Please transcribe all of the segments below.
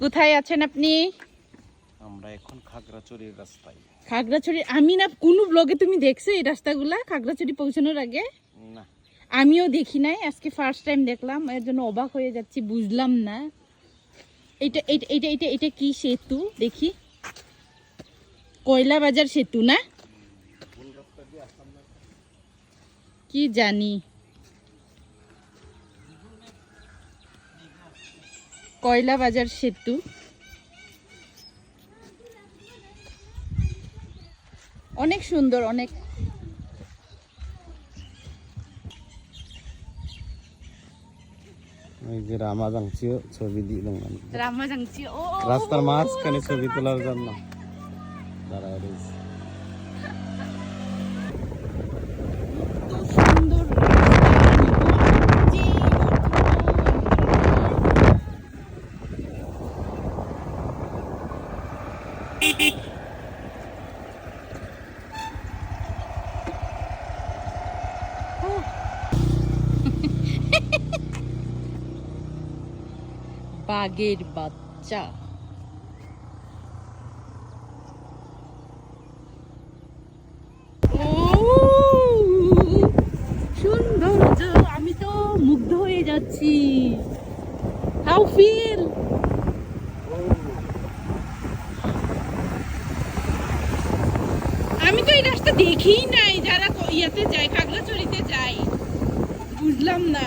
কোথায় আছেন আপনি? আমরা এখন খাগড়াছড়ির রাস্তায়। খাগড়াছড়ি আমি না কোন ব্লগে তুমি দেখছ এই রাস্তাগুলা খাগড়াছড়ি পৌঁছানোর আগে? না। আমিও দেখি নাই আজকে ফার্স্ট টাইম দেখলাম এর জন্য অবাক হয়ে যাচ্ছি বুঝলাম না। এটা এটা এটা এটা এটা কি সেতু? দেখি। কয়লা বাজার সেতু না। কি জানি। কয়লা বাজার সেতু। অনেক সুন্দর অনেক। ওই যে রামাজাংচিও ছবি দিলাম ও রাস্তার মাঝখানে ছবি তোলার জন্য। দাঁড়ায় রয়েছে। বাঘের বাচ্চা। সৌন্দর্য, আমি তো মুগ্ধ হয়ে যাচ্ছি। How feel? আমি তো এই রাস্তা দেখিই নাই, যারা ইয়েতে যায় খাগড়াছড়িতে যায়। বুঝলাম না।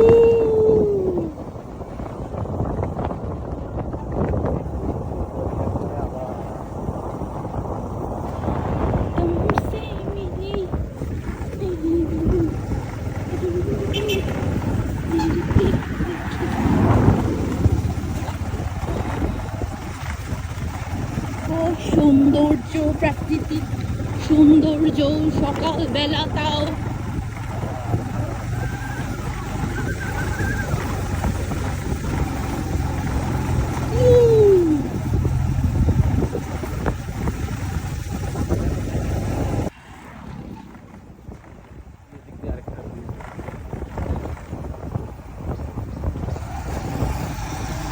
সৌন্দর্য প্রাকৃতিক সৌন্দর্য সকালবেলা তাও উম,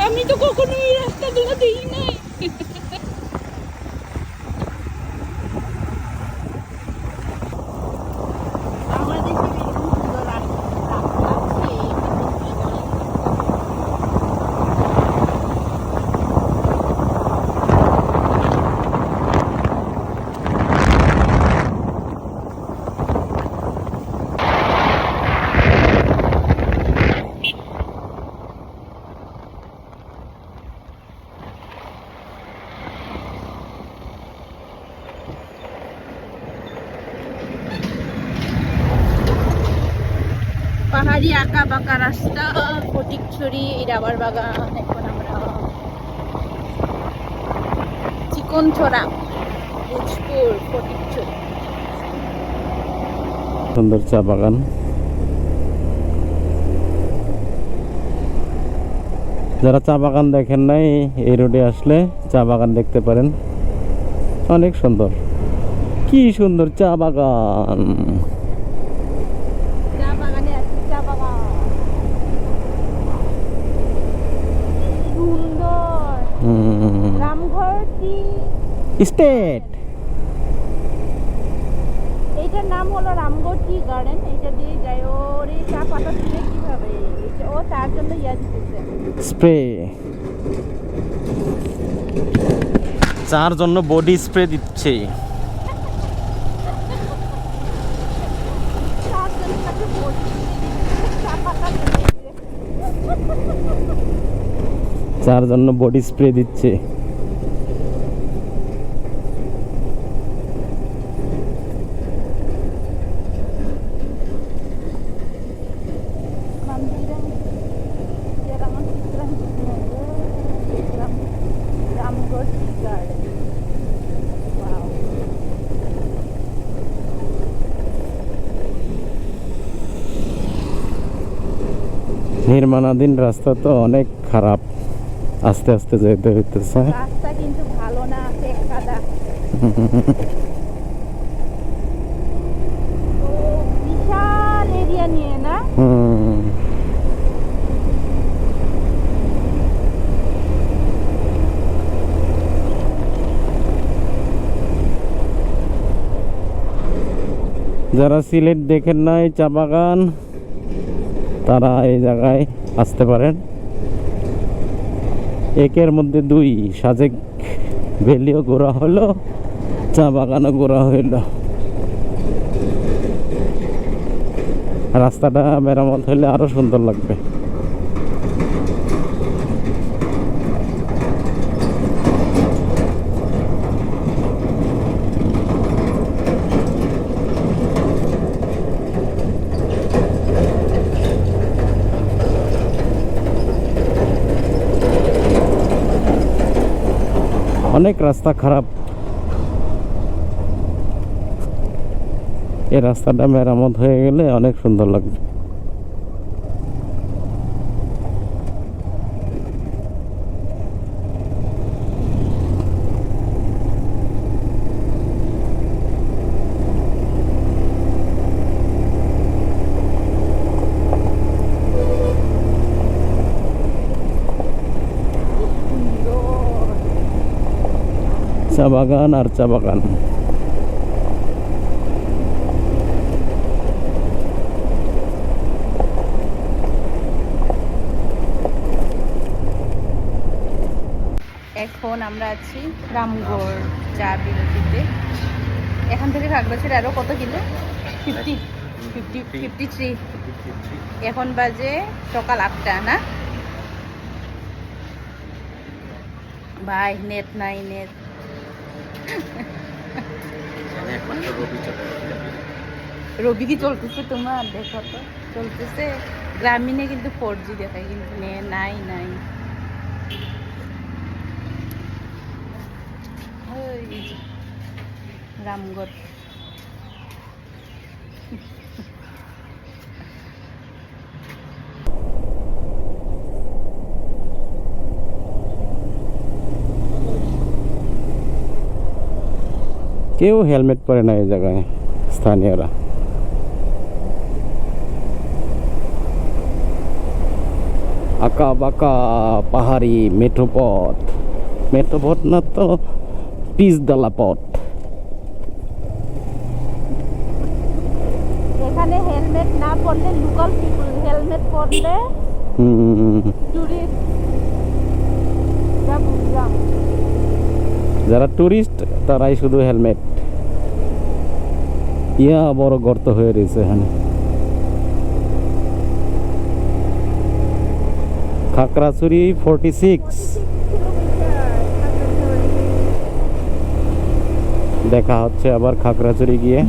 আমি তো কখনো এই রাস্তাগুলো দেখি নাই বাংলাদেশে এরকম সুন্দর রাস্তা আছে পাহাড়ি আঁকা বাঁকা রাস্তা ফটিকছড়ি রাবার বাগান, এখন আমরা ভোজপুর ফটিকছড়ি সুন্দর চা বাগান। যারা চা বাগান দেখেন নাই, এই রোডে আসলে চা বাগান দেখতে পারেন। অনেক সুন্দর। কি সুন্দর চা বাগান চা বাগানে আছে চা বাগান সুন্দর রামঘর টি স্টেট। এইটার নাম হলো রামগড় টি গার্ডেন। এটা দিয়ে যায় ওর এই চা পাতা তুলে কীভাবে? ও তার জন্য ইয়া দিতেছে। স্প্রে। চার জন্য বডি স্প্রে দিচ্ছে। তার জন্য তাকে বলছি, চা পাতা তুলে দিতে। তার জন্য বডি স্প্রে দিচ্ছে। নির্মাণাধীন রাস্তা তো অনেক খারাপ। আস্তে আস্তে যেতে হইতেছে। রাস্তা কিন্তু ভালো না আছে কাদা বিশাল এরিয়া নিয়ে না? যারা সিলেট দেখেন নাই চা বাগান তারা এই জায়গায় আসতে পারেন। একের মধ্যে দুই। সাজেক ভ্যালিও ঘোরা হলো, চা বাগানও ঘোরা হইল। রাস্তাটা মেরামত হলে আরও সুন্দর লাগবে। অনেক রাস্তা খারাপ। এই রাস্তাটা মেরামত হয়ে গেলে অনেক সুন্দর লাগবে। চা বাগান আর চা বাগান এখন আমরা আছি রামগড় চা বিরতিতে। এখান থেকে খাগড়াছড়ি আরও কত kilo? Fifty fifty fifty three এখন বাজে সকাল আটটা, না? ভাই নেট নাই নেট রবি কি চলতেছে তোমার? দেখো তো, চলতেছে। গ্রামীণে কিন্তু ফোর জি দেখায়, কিন্তু নাই নাই। রামগড়। কেউ হেলমেট পরে না এই জায়গায় স্থানীয়রা। আঁকা বাঁকা পাহাড়ি মেঠো পথ মেঠো পথ না তো পিচদালা পথ। এখানে হেলমেট না পরলে লোকাল পিপল হেলমেট পরলে হুম, টুরিস্ট যা বুঝলাম। যারা ট্যুরিস্ট তারাই শুধু হেলমেট ইয়া বড় গর্ত হয়ে রয়েছে এখানে। খাকড়াচুরি ফোরটি সিক্স দেখা হচ্ছে আবার খাকড়াচুরি গিয়ে।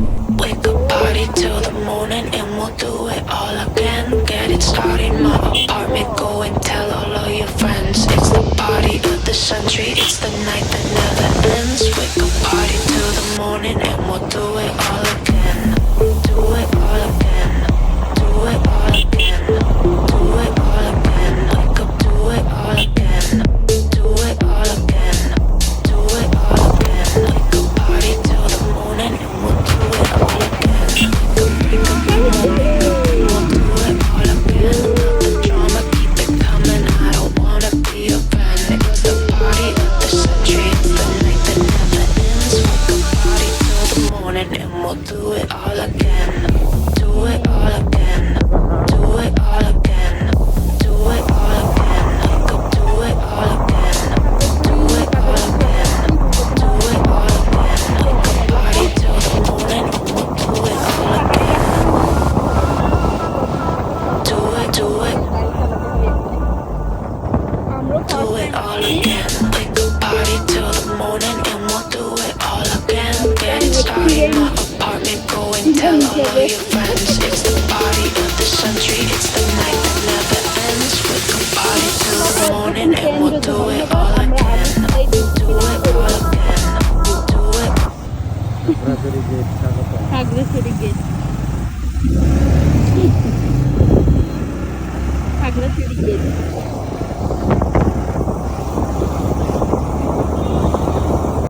Century. It's the night that never ends. Wake up party till the morning and we'll do it all again. Do it all again. Do it all again. আগ্রাসেরি গেট আগ্রাসেরি গেট